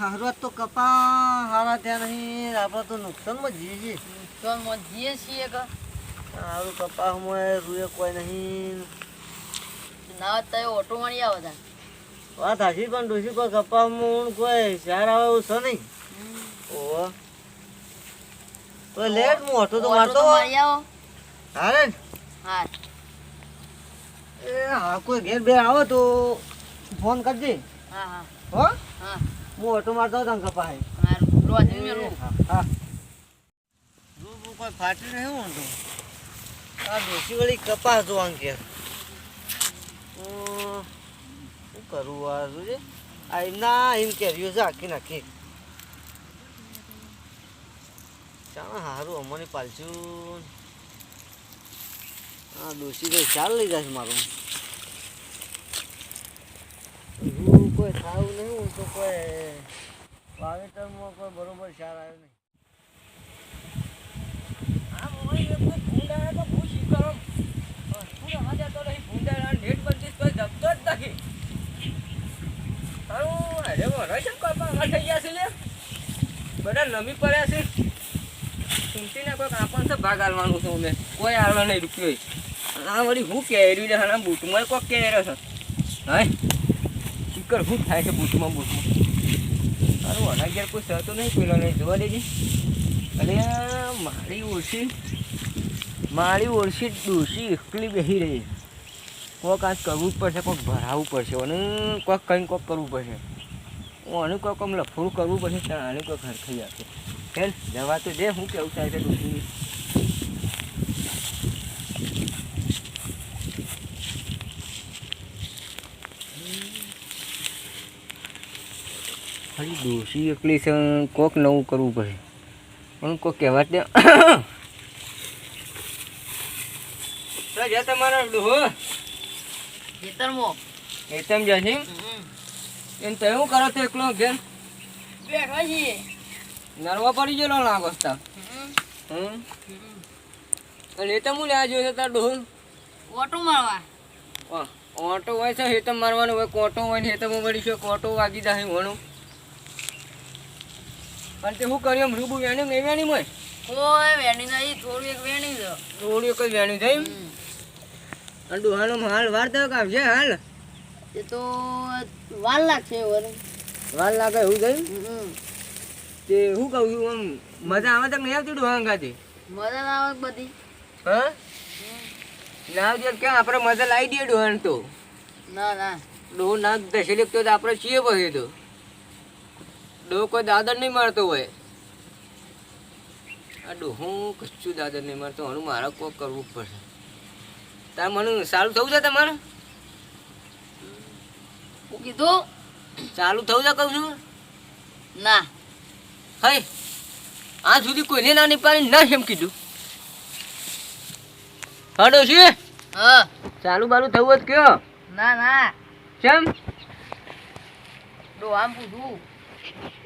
હારવા તો કપા હારા ત્યાં નહીં. આપણે તો નુકસાનમાં જઈએ છીએ. નુકસાનમાં જીએ છીએ કે? સારું કપા હમણાં રૂએ કોઈ નહીં. ના તો ઓટો મળી આવે તા વાત હાજી પણ ડોસી કોઈ કપામાં કોઈ શાર આવે એવું છે નહીં ઓહો. તો લેટ હું ઓટો તો મારતો હારે હા એ હા કોઈ ઘેર બે આવો તો ફોન કરજે. હા હા. હો? હા. હું ઓટો મારતો હતો ને કપા હારું હા કોઈ ફાટી નહીં હું તો? આ ડોસી વળી કપાસ જો અંકે શું કરવું આ શું છે? આ એમના એમ કેરીઓ છે આખી નાખી ચાલો સારું અમને પાલશું. આ ડોસી કઈ ચાલ લઈ જશે મારું રૂ કોઈ થાવું નહીં, હું તો કોઈ વાવેતરમાં કોઈ બરોબર સાર આવ્યો બધા નમી પડ્યા છે. ચૂંટીને કોઈક આપણને ભાગ આલવાનું છે અમે કોઈ આલવા નહીં રૂપિયો આ વળી હું કેર્યું છે હા બૂટમાં કોક કેર્યો છે. હા? શીકર શું થાય છે બૂટમાં બૂટમાં તારું અનાગિયાર કોઈ સહતો નહીં પેલો નહીં જોવા દેજે. અને મારી ઓળશી મારી ઓળશી ડોશી એકલી બેસી રહી કોક આજ કરવું જ પડશે, કોક ભરાવવું પડશે, અને કોક કંઈ કોક કરવું પડશે. આનું કોક આમ લફડું કરવું પડશે ત્યાં આને કોઈક હરખાઈ આપે. હેલ દવા તો દે, હું કેવું થાય છે ડોશી ખાલી એકલી છે કોક નવું કરવું પડે. પણ કોક કહેવા દે તમારા ડોહો. ખેતરમાં. એ જશે એમ? તો એવું કરો તો એકલો ઘેર બેઠા છીએ. નરવા પડી ગયેલો લાગો તા હમ. અને એ તો હું લેવા જોયો તાર ડોહો? ઓટો મારવા. ઓટો હોય છે હેતમ મારવાનું હોય કોટો હોય ને હેતમ વળી છે કોટો વાગી જાય વણું. પણ તે શું કર્યું? રૂબુ વેણી નહીં વેણી મોય ઓય વેણી નહીં થોડું એક વેણી દો. થોડી એક જ વેણ્યું થઈ અને ડોહાનો હાલ વાર કામ આવશે હાલ. એ તો વાર લાગશે વળી વાર લાગે એવું થયું હમ. તે શું કહું છું આમ મજા આવે તક નહીં આવતી ડોહા ખાતી મજા આવે બધી. હા? ના આવતી ક્યાં? આપણે મજા લાવી દઈએ ડોહાને તો ના ના. ડોહો ના લેખતો તો આપણે છીએ પછી તો. ડોહો કોઈ દાદર નહીં મારતો હોય. આ ડોહું કશું દાદર નહીં મારતો હણું મારે કોક કરવું પડશે. તાર મને સારું થવું છે તમારે? હું કીધું? ચાલુ થવું છે કહું છું? ના. હૈ આ સુધી કોઈને ના નીપાડી ના એમ કીધું. હડો છે? હા. ચાલુ બાલુ થવું જ કયો? ના ના. કેમ ડોહામ પૂછું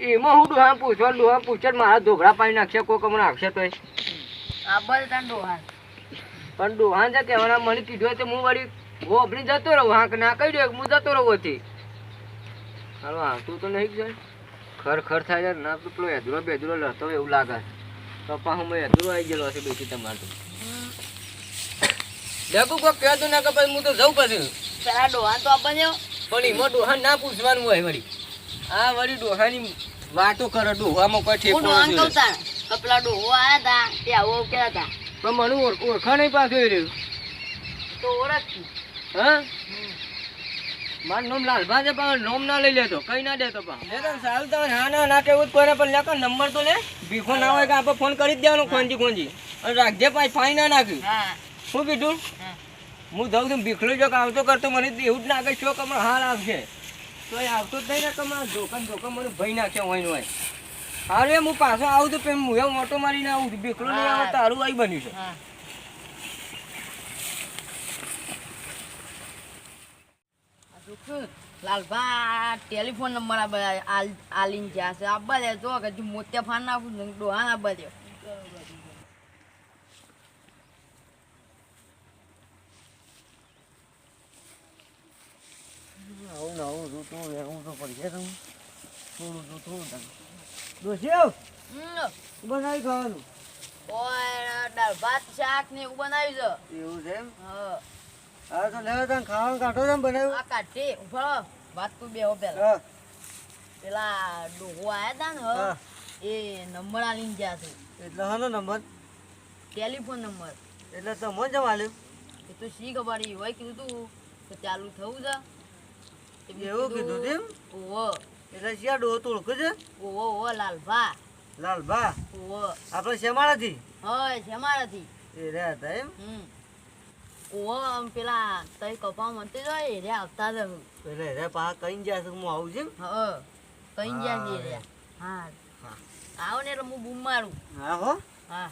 એમાં હું ડોહા પૂછવા ડોહા પૂછે મારા ઢોકળા પાણી નાખશે કોઈ હમણાં આવશે તો પણ ડોહાન જે કહેવાના મને કીધું તો હું વળી ગોભરી જતો રહું હાંક ના કહી દે હું જતો રહું હતી હાલો આવતું તો નહીં જાય ખર ખર થાય છે ના પેલો એદરો બેધરો લડતો એવું લાગે. પપ્પા હું એધરો આવી ગયેલો હશે બેસી તમારે તો. દેખું કોઈ કહેતું ના કે પછી હું તો જઉં પછી. પેલા ડોહા તો આપણને પણ એમાં ડોહા ના પૂછવાનું હોય વળી. આ વળી ડોહાની વાતો કરે ડોહામાં કોઈ હું ઠેકો નથી કહું તાણ કે ડોહો આયા તા તે આવો કેતા તા. પણ મને ઓળ- ઓળખા નહીં પાસે એ રહ્યું. તો ઓળખી હા? મારું નામ લાલભા છે પણ નામ ના લઈ લેતો. કઈ ના દેતો પણ. એ તો સારું તમે હા ના ના કેવું જ કરે પણ લેકો નંબર તો લે. ભીખો ના હોય કે આપણે ફોન કરી જ દેવાનો ખોંજી ખોંજી. અને રાખજે પાછી ફાઈ ના નાખ્યું હા. શું કીધું? હું. જાઉં છું ભીખલો જો આવતો કરતો મને એવું જ લાગે શોખ હમણાં હાલ આવશે. તો એ આવતો જ નહીં ને કે મારા ધોકા ને ધોકા મને ભય નાખ્યો હોય હોય હારે હું પાછો આવું તો પેમ હું એમ ઓટો મારીને આવું છું. ભીખલો નહીં આવે તારું આવી બન્યું છે. આ લાલભા ટેલિફોન નંબર આ આલીને જ્યાં છે. આપવા દે જો કે મોતિયા ફાન નાખું ડોહા આપવા દે આવું આવું ઋતુ રહેવું તો પડશે તમે થોડું તો થોડું આવ હમ. બનાવી ખાવાનું? ઓય દાળ ભાત શાક ને એવું બનાવ્યું છે. એવું છે એમ? હા. હા તો લેવા તાન ખાવાનું કાઢો છે બનાવ્યું? આ કાઢી ઊભો. વાત તું બેહો પેલા હા. પેલા ડોહો આયા તા ને હ, એ નંબર આલીને ગયા છે. એટલે હાનો નંબર? Telephone number. એટલે તમને જમ આલ્યું એ તો શી ખબર હોય કીધું તું તો ચાલુ થવું છે. એવું કીધું તેમ? ઓવો એટલે શિયા ડોહો તો ઓળખું છે? ઓવો ઓવો લાલભા. લાલભા? ઓવો આપણે શેમાળાથી? હોય શેમાળાથી. એ રહ્યા હતા એમ? ઓવો આમ પેલા તઈ કપા મનતી જાય એ રહ્યા આવતા જ એટલે રે પા કઈ જ્યાં છે હું આવું છું હ કઈ જ્યાં છે એ રહ્યા. હા. હા. આવો ને એટલે હું બૂમ મારું. હા હો. હા.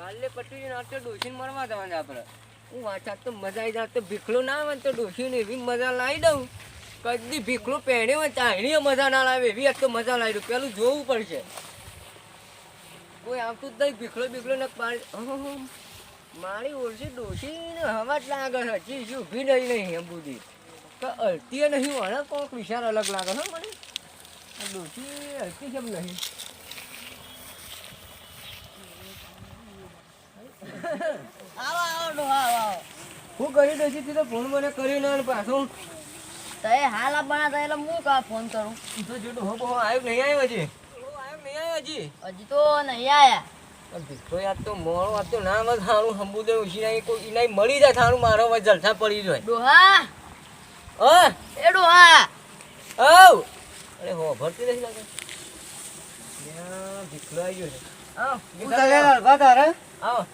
કાલે પટી ના તો ડોસીને મરવા જવાના આપણે. હું વાંચા તો મજા આવી જાય તો ભીખલો ના આવે તો ડોસીને એવી મજા લાવી દઉં. કદી ભીખલો પહેર્યો હોય ચાણીએ મજા ના લાવે, એવી તો મજા લાવી દઉં. પેલું જોવું પડશે. કોઈ આવતું જ નહીં, ભીખલો બીખલો ને પાણી મારી ઓળશી ડોસીને હવા જ લાગે છે. હજી હજી ઊભી રહી નહીં એમ બુધી તો અડતીએ નહીં, વળે કોઈક વિચાર અલગ લાગે. હો, મને. ડોસી અલતી કેમ નહીં? આવો આવો ડોહા આવો આવો. હું કરી દઈશ છું તો ફોન મને કરી ના પાછો. તઈ હાલ આપવાના હતા એટલે હું કા ફોન કરું? તું તો જોડો હો બહુ આવ્યો નહીં આવ્યો હજી? આવ્યો નહીં આવ્યો હજી? હજી તો નહીં આયા આ ભીખો યાર તો મોડો આ તો ના મત હારું હંબુ દે કોઈ ઇનાઈ મળી જાય સારું મારો હવે જલસા પડી જાય. ડોહા! હા? એ ડોહા! આવ! અરે હો ભરતી રહી લાગે? ભીખલો આવી ગયો છે. આવ આવ.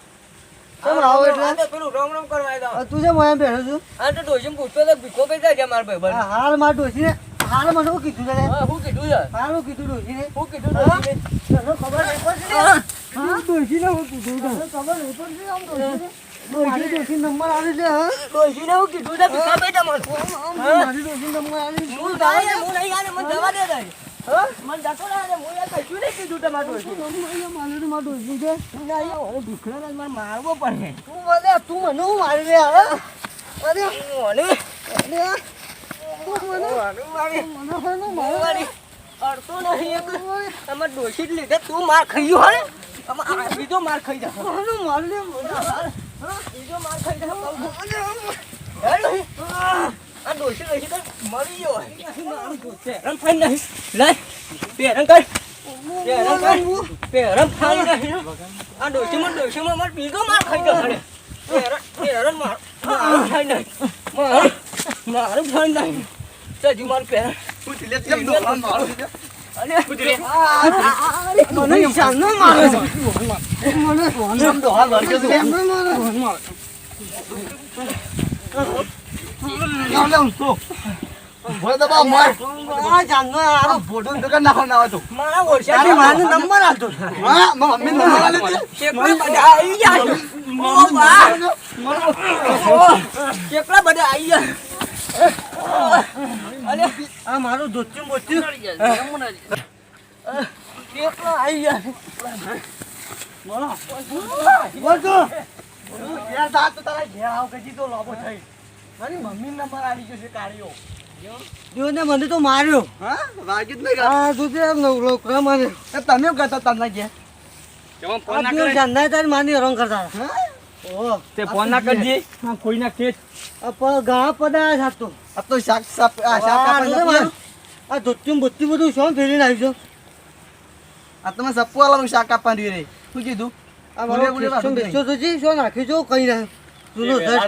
કેમ આવો એટલે? પેલું રમ રમ કરવા આવ્યો તું જેમ અહીંયા બેઠો છું હા તો ડોશી પૂછતો તો ભીખો કઈ જાય છે મારા ભાઈ બંધ હાલમાં ડોશીને હાલ મને શું કીધું છે હા કીધું છે હાલ હું કીધું ડોશીને શું કીધું તને ખબર નહીં પડશે હા. હા ડોશીને હું કીધું તને ખબર નહીં પડશે આમ ડોશીને મારી ડોશી નંબર આવી છે હા ડોશીને શું કીધું છે ભીખા ભાઈ તમારે મારી ડોશી નંબર આવી છે હું જાય ને, હું નહીં આવે, મને જવા દે તારી. હા? મને જતો ના હું યાર કશું નહીં કીધું તમારું. મારી મારી ડોશી છે હવે ભીખડાને મારે મારવો પડે. તું મને તું મને હું મારી લે હવે અરે મને મારી- મને અડતો નહીં. આમાં ડોશી જ લીધે તું માર ખાઈ ગયો હે? આમાં બીજો માર ખાઈ જા. મારી લે બીજો માર ખાઈ જા. આ ડોશી ડોશી તો મરી ગયો હે. પેરણ ફાડી નાખી. લાય, પેરણ કર. પેરણ કર. પેરણ ફાડી નાખી. આ ડોશીમાં ડોશીમાં માર બીજો માર ખાઈ ગયો હે. પેરણ પેરણ માર મારું ફાડી નાખી. મારું મારું નાખી. તો હજી મારું પેરણ અરે મને શાનો મારે છે મને મને દોહા વર્ગે છે એમને મારે જાનનો આરો મારા ઓળખ્યા તારી માનો આલતો કેટલા બધા આવી ગયા અરે આ મારું દોચ્યું બોચ્યું કેટલા આવી ગયા બોલ યાર તા તો તારા ઘેર આવ કજી તો લોબો થઈ. મારી મમ્મી નંબર આવી ગયો છે જો ને મને તો માર્યો. હા? તું તે લોકરા મારે તમે કહેતા તમને કે આ તું જાનના તારી માની હરણ કરતા હતા. તે ફોન ના કરજે. કોઈ ના કે આ પ- ઘણા પડાયા આ તો. આ જો ને મારું? આ ધોત્યું બોત્યું બધું શું ફેરીને આવી છો? આ મારો બોલે, બોલે, ખિસ્સો વાંધો બેસ્યો તો જી, શું નાખ્યું છો? કઈ ના જૂનો ધડ.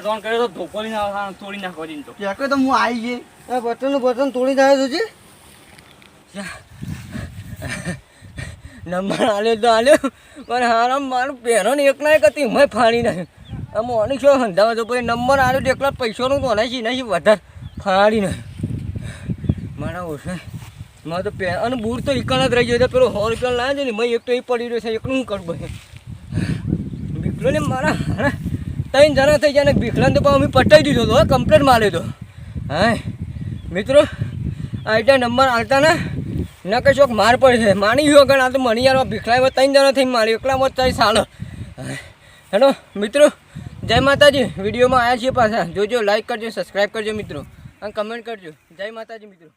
આ બટનનું બટન તોડી તો નંબર આલ્યો તો આલ્યો પણ હારામ મારું પહેરણ એક ના એક હતી મેં ફાડી નાખ્યું. આમ ઓની શું હંધાવા તો પછી નંબર આલ્યો તો એકલા પૈસાનું તો નહીં નહીં વધારે ફાડી નાખ્યું. મારા ઓછે. મારે તો પહેરો અને બૂર તો એકલ જ રહી ગયો તો પેલો સો રૂપિયા લાવે છે ને મેં એક તો એ પડી રહ્યો છે એકનું હું કરું ભાઈ બીકલો ને મારા હારા ત્રણ જણા થઈ જાય ને બીકલાને તો પાછો અમે પટાઈ દીધો હતો કમ્પ્લેટ માર્યો હતો હા મિત્રો, આ એટલે નંબર આવતા ને ન કે ચોક માર પડશે માની ગયો ગણ આ તો મની યાર ભીખલાઈ ત્રણ જણા થઈને મારી એકલામાં તઈ સાલો. હેલો, મિત્રો, જય માતાજી. વિડીયોમાં આવ્યા છીએ પાછા. જોજો લાઈક કરજો સબસ્ક્રાઈબ કરજો, મિત્રો. અને કમેન્ટ કરજો. જય માતાજી, મિત્રો.